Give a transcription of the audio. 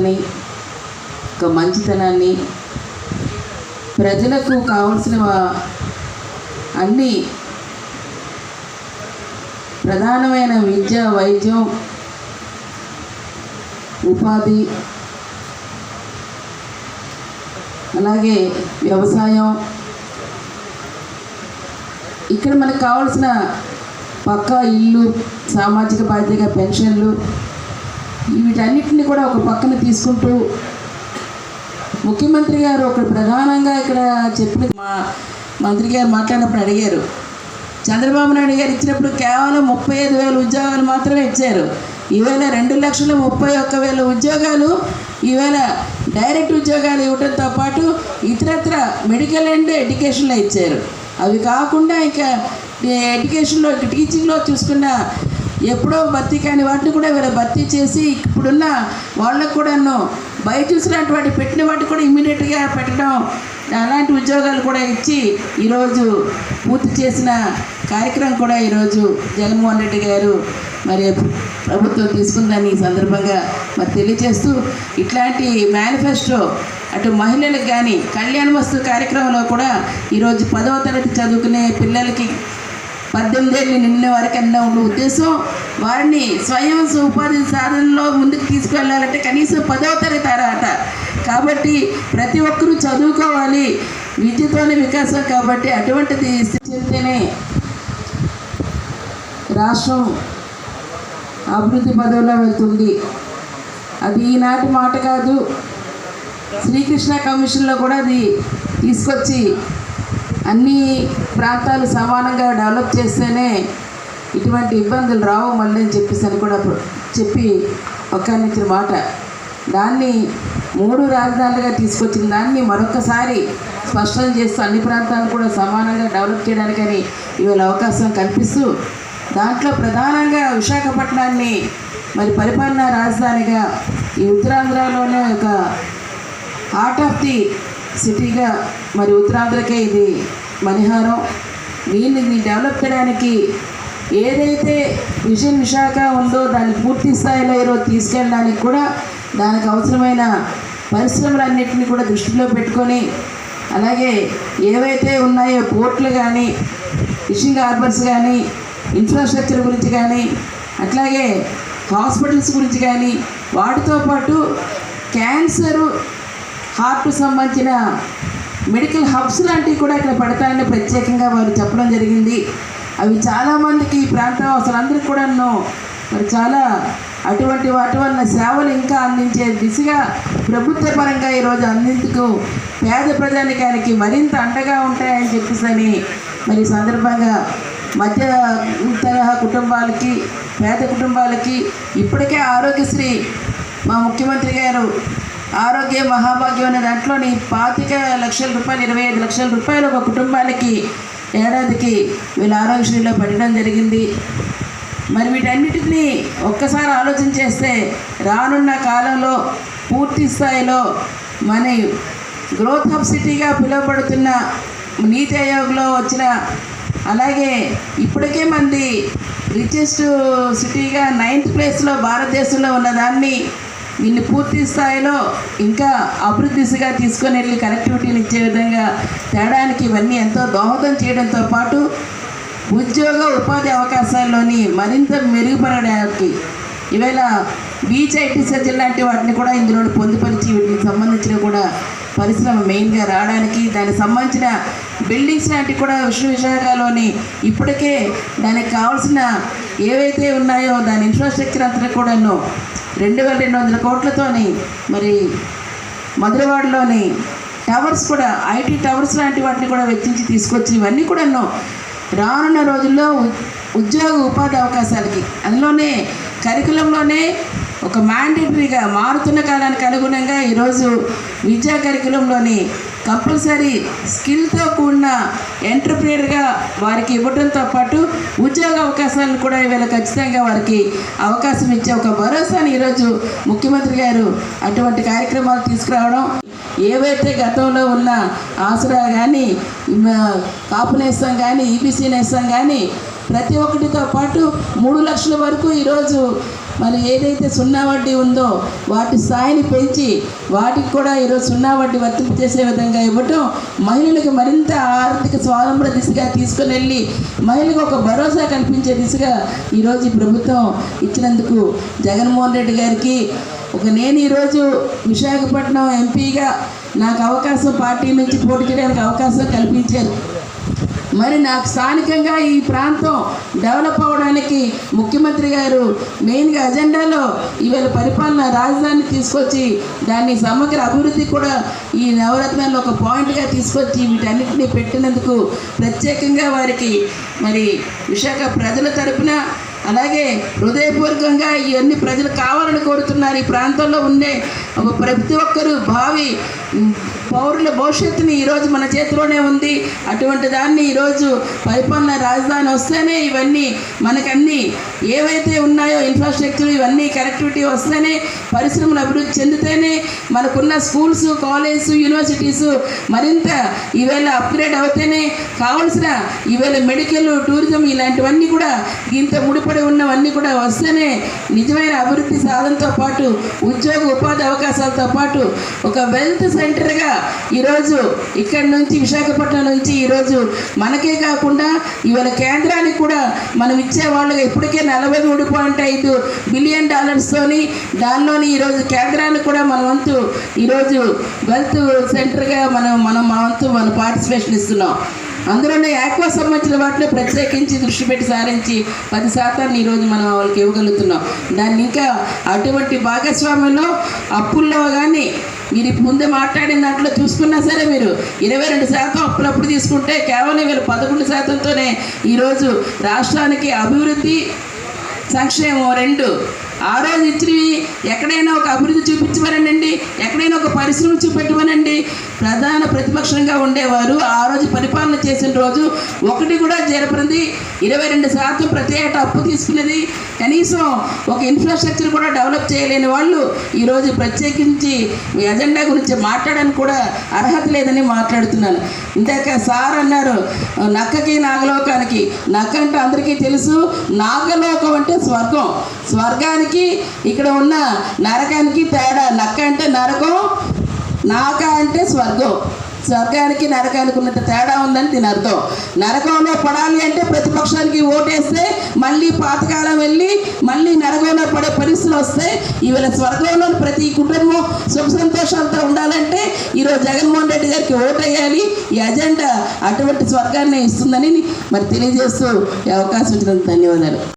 పవిత్రతని ఒక మంచితనాన్ని ప్రజలకు కావలసిన అన్ని ప్రధానమైన విద్య వైద్యం ఉపాధి అలాగే వ్యవసాయం. ఇక్కడ మనకు కావాల్సిన పక్కా ఇల్లు సామాజిక బాధ్యత పెన్షన్లు వీటన్నిటిని కూడా ఒక పక్కన తీసుకుంటూ ముఖ్యమంత్రి గారు ఒక ప్రధానంగా ఇక్కడ చెప్పిన మా మంత్రి గారు మాట్లాడినప్పుడు అడిగారు. చంద్రబాబు నాయుడు గారు ఇచ్చినప్పుడు కేవలం ముప్పై ఐదు వేల ఉద్యోగాలు మాత్రమే ఇచ్చారు. ఈవేళ రెండు లక్షల ముప్పై ఒక్క వేల ఉద్యోగాలు ఈవేళ డైరెక్ట్ ఉద్యోగాలు ఇవ్వడంతో పాటు ఇతరత్ర మెడికల్ అండ్ ఎడ్యుకేషన్లో ఇచ్చారు. అవి కాకుండా ఇంకా ఎడ్యుకేషన్లో టీచింగ్లో చూసుకున్న ఎప్పుడో భర్తీ కాని వాటిని కూడా వీళ్ళ భర్తీ చేసి ఇప్పుడున్న వాళ్ళకు కూడాను బయట చూసినటువంటి పెట్టిన వాటికి కూడా ఇమ్మీడియట్గా పెట్టడం అలాంటి ఉద్యోగాలు కూడా ఇచ్చి ఈరోజు పూర్తి చేసిన కార్యక్రమం కూడా ఈరోజు జగన్మోహన్ రెడ్డి గారు మరి ప్రభుత్వం తీసుకుందని ఈ సందర్భంగా మరి తెలియజేస్తూ ఇట్లాంటి మేనిఫెస్టో అటు మహిళలకు కానీ కళ్యాణ వస్తు కార్యక్రమంలో కూడా ఈరోజు పదవ తరగతి చదువుకునే పిల్లలకి పద్దెనిమిది ఏళ్ళు నిన్న వరకన్నా ఉన్న ఉద్దేశం వారిని స్వయం ఉపాధి సాధనలో ముందుకు తీసుకెళ్ళాలంటే కనీసం పదవ తరగతి అర్హత. కాబట్టి ప్రతి ఒక్కరూ చదువుకోవాలి విద్యతోనే వికాసం కాబట్టి అటువంటిది చెందితేనే రాష్ట్రం అభివృద్ధి పదవిలో వెళ్తుంది. అది ఈనాటి మాట కాదు. శ్రీకృష్ణ కమిషన్లో కూడా అది తీసుకొచ్చి అన్ని ప్రాంతాలు సమానంగా డెవలప్ చేస్తేనే ఇటువంటి ఇబ్బందులు రావు మళ్ళీ అని చెప్పేసి అని కూడా చెప్పి ఒక్కనిచ్చిన మాట. దాన్ని మూడు రాజధానులుగా తీసుకొచ్చిన దాన్ని మరొకసారి స్పష్టం చేస్తూ అన్ని ప్రాంతాలను కూడా సమానంగా డెవలప్ చేయడానికని ఇవాళ అవకాశం కల్పిస్తూ దాంట్లో ప్రధానంగా విశాఖపట్నాన్ని మరి పరిపాలనా రాజధానిగా ఈ ఉత్తరాంధ్రలోనే ఒక హార్ట్ ఆఫ్ ది సిటీగా మరి ఉత్తరాంధ్రకే ఇది మణిహారం. దీన్ని డెవలప్ చేయడానికి ఏదైతే విజన్ విశాఖ ఉందో దాన్ని పూర్తి స్థాయిలో ఈరోజు తీసుకెళ్ళడానికి కూడా దానికి అవసరమైన పరిశ్రమలన్నింటినీ కూడా దృష్టిలో పెట్టుకొని అలాగే ఏవైతే ఉన్నాయో పోర్ట్లు కానీ ఫిషింగ్ హార్బర్స్ కానీ ఇన్ఫ్రాస్ట్రక్చర్ గురించి కానీ అట్లాగే హాస్పిటల్స్ గురించి కానీ వాటితో పాటు క్యాన్సరు హార్ట్ సంబంధించిన మెడికల్ హబ్స్ లాంటివి కూడా ఇక్కడ పెడతారని ప్రత్యేకంగా వారు చెప్పడం జరిగింది. అవి చాలామందికి ఈ ప్రాంతం అసలు అందరికి కూడాను మరి చాలా అటువంటి వాటి వల్ల సేవలు ఇంకా అందించే దిశగా ప్రభుత్వ పరంగా ఈరోజు అందించుకు పేద ప్రజానికానికి మరింత అండగా ఉంటాయని చెప్పేసి మరి సందర్భంగా మధ్య తరహా కుటుంబాలకి పేద కుటుంబాలకి ఇప్పటికే ఆరోగ్యశ్రీ మా ముఖ్యమంత్రి గారు ఆరోగ్య మహాభాగ్యం అనే దాంట్లోని పాతిక లక్షల రూపాయలు ఇరవై ఐదు లక్షల రూపాయలు ఒక కుటుంబానికి ఏడాదికి వీళ్ళ ఆరోగ్యశ్రీలో పెట్టడం జరిగింది. మరి వీటన్నిటిని ఒక్కసారి ఆలోచన చేస్తే రానున్న కాలంలో పూర్తి స్థాయిలో మన గ్రోత్ హబ్ సిటీగా పిలువబడుతున్న నీతి ఆయోగ్లో వచ్చిన అలాగే ఇప్పటికే మంది రిచెస్ట్ సిటీగా నైన్త్ ప్లేస్లో భారతదేశంలో ఉన్న దీన్ని పూర్తి స్థాయిలో ఇంకా అభివృద్ధి దిశగా తీసుకొని వెళ్ళి కనెక్టివిటీని ఇచ్చే విధంగా తేడానికి ఇవన్నీ ఎంతో దోహదం చేయడంతో పాటు ఉద్యోగ ఉపాధి అవకాశాల్లోని మరింత మెరుగుపడడానికి ఈవేళ బీచ్ ఐటీ సర్జన్ లాంటి వాటిని కూడా ఇందులో పొందుపరిచి వీటికి సంబంధించిన కూడా పరిశ్రమ మెయిన్గా రావడానికి దానికి సంబంధించిన బిల్డింగ్స్ లాంటివి కూడా విశ్వ విశాఖలోని ఇప్పటికే దానికి కావాల్సిన ఏవైతే ఉన్నాయో దాని ఇన్ఫ్రాస్ట్రక్చర్ అంతా కూడాను రెండు వేల రెండు వందల కోట్లతోని మరి మధురవాడలోని టవర్స్ కూడా ఐటీ టవర్స్ లాంటి వాటిని కూడా వెచ్చించి తీసుకొచ్చి ఇవన్నీ కూడాను రానున్న రోజుల్లో ఉ- ఉద్యోగ ఉపాధి అవకాశాలకి అందులోనే కరికులంలోనే ఒక మ్యాండేటరీగా మారుతున్న కాలానికి అనుగుణంగా ఈరోజు విద్యా కరికులంలోని కంపల్సరీ స్కిల్తో కూడిన ఎంటర్ప్రీనర్గా వారికి ఇవ్వడంతో పాటు ఉద్యోగ అవకాశాలను కూడా ఇవాళ ఖచ్చితంగా వారికి అవకాశం ఇచ్చే ఒక భరోసాని ఈరోజు ముఖ్యమంత్రి గారు అటువంటి కార్యక్రమాలు తీసుకురావడం ఏవైతే గతంలో ఉన్న ఆసరా కానీ కాపు నేస్తాం కానీ ఈబీసీ నేస్తాం కానీ ప్రతి ఒక్కటితో పాటు మూడు లక్షల వరకు ఈరోజు మరి ఏదైతే సున్నా వడ్డీ ఉందో వాటి స్థాయిని పెంచి వాటికి కూడా ఈరోజు సున్నా వడ్డీ వర్తింపు చేసే విధంగా ఇవ్వటం మహిళలకు మరింత ఆర్థిక స్వావలంబన దిశగా తీసుకుని వెళ్ళి మహిళలకు ఒక భరోసా కల్పించే దిశగా ఈరోజు ఈ ప్రభుత్వం ఇచ్చినందుకు జగన్మోహన్ రెడ్డి గారికి ఒక నేను ఈరోజు విశాఖపట్నం ఎంపీగా నాకు అవకాశం పార్టీ నుంచి పోటీ చేయడానికి అవకాశం కల్పించారు. మరి నాకు స్థానికంగా ఈ ప్రాంతం డెవలప్ అవ్వడానికి ముఖ్యమంత్రి గారు మెయిన్గా అజెండాలో ఇవాళ పరిపాలన రాజధాని తీసుకొచ్చి దాన్ని సమగ్ర అభివృద్ధి కూడా ఈ నవరత్నాల్లో ఒక పాయింట్గా తీసుకొచ్చి వీటన్నిటిని పెట్టినందుకు ప్రత్యేకంగా వారికి మరి విశాఖ ప్రజల తరపున అలాగే హృదయపూర్వకంగా ఇవన్నీ ప్రజలు కావాలని కోరుతున్నారు. ఈ ప్రాంతంలో ఉండే ఒక ప్రతి ఒక్కరూ భావి పౌరుల భవిష్యత్తుని ఈరోజు మన చేతిలోనే ఉంది. అటువంటి దాన్ని ఈరోజు పరిపాలన రాజధాని వస్తేనే ఇవన్నీ మనకన్నీ ఏవైతే ఉన్నాయో ఇన్ఫ్రాస్ట్రక్చర్ ఇవన్నీ కనెక్టివిటీ వస్తేనే పరిశ్రమలు అభివృద్ధి చెందితేనే మనకున్న స్కూల్స్ కాలేజ్ యూనివర్సిటీస్ మరింత ఈవేళ అప్గ్రేడ్ అవుతేనే కావలసిన ఈవేళ మెడికల్ టూరిజం ఇలాంటివన్నీ కూడా ఇంత ముడిపడి ఉన్నవన్నీ కూడా వస్తేనే నిజమైన అభివృద్ధి సాధనతో పాటు ఉద్యోగ ఉపాధి అవకాశాలతో పాటు ఒక వెల్త్ సెంటర్గా ఈరోజు ఇక్కడి నుంచి విశాఖపట్నం నుంచి ఈరోజు మనకే కాకుండా ఇవాళ కేంద్రానికి కూడా మనం ఇచ్చే వాళ్ళకి ఇప్పటికే నలభై మూడు పాయింట్ ఐదు బిలియన్ డాలర్స్తోని దానిలోని ఈరోజు కేంద్రానికి కూడా మన వంతు ఈరోజు వెల్త్ సెంటర్గా మనం మనం మన వంతు మన పార్టిసిపేషన్ ఇస్తున్నాం. అందులోనే యాక్వా సంబంధించిన వాటిలో ప్రత్యేకించి దృష్టి పెట్టి సారించి పది శాతాన్ని ఈరోజు మనం వాళ్ళకి ఇవ్వగలుగుతున్నాం. దాన్ని ఇంకా అటువంటి భాగస్వామ్యంలో అప్పుల్లో కానీ మీరు ముందే మాట్లాడిన దాంట్లో చూసుకున్నా సరే మీరు ఇరవై రెండు శాతం అప్పులప్పుడు తీసుకుంటే కేవలం వీళ్ళు పదకొండు శాతంతోనే ఈరోజు రాష్ట్రానికి అభివృద్ధి సంక్షేమం రెండు ఆ రోజు ఇచ్చినవి ఎక్కడైనా ఒక అభివృద్ధి చూపించమనండి ఎక్కడైనా ఒక పరిశ్రమ చూపెట్టమనండి ప్రధాన ప్రతిపక్షంగా ఉండేవారు. ఆ రోజు పరిపాలన చేసిన రోజు ఒకటి కూడా జరపనిది ఇరవై రెండు శాతం ప్రతి ఏటా అప్పు తీసుకునేది. కనీసం ఒక ఇన్ఫ్రాస్ట్రక్చర్ కూడా డెవలప్ చేయలేని వాళ్ళు ఈరోజు ప్రత్యేకించి మీ ఎజెండా గురించి మాట్లాడడానికి కూడా అర్హత లేదని మాట్లాడుతున్నాను ఇందాక సార్ అన్నారు నక్కకి నాగలోకానికి. నక్క అంటే అందరికీ తెలుసు. నాగలోకం అంటే స్వర్గం. స్వర్గానికి ఇక్కడ ఉన్న నరకానికి తేడా నక్క అంటే నరకం నాక అంటే స్వర్గం. స్వర్గానికి నరకానికి ఉన్నట్టు తేడా ఉందని దీని అర్థం. నరకంలో పడాలి అంటే ప్రతిపక్షానికి ఓటేస్తే మళ్ళీ పాతకాలం వెళ్ళి మళ్ళీ నరకంలో పడే పరిస్థితులు వస్తాయి ఈవేళ స్వర్గంలో ప్రతి కుటుంబం సుఖ సంతోషాలతో ఉండాలంటే ఈరోజు జగన్మోహన్ రెడ్డి గారికి ఓటేయాలి. ఈ అజెండా అటువంటి స్వర్గాన్ని ఇస్తుందని మరి తెలియజేస్తూ ఈ అవకాశం ఇచ్చినందుకు ధన్యవాదాలు.